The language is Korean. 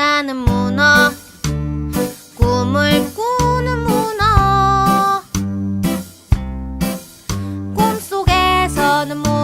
나는 문어. 꿈을 꾸는 문어. 꿈속에서는 문어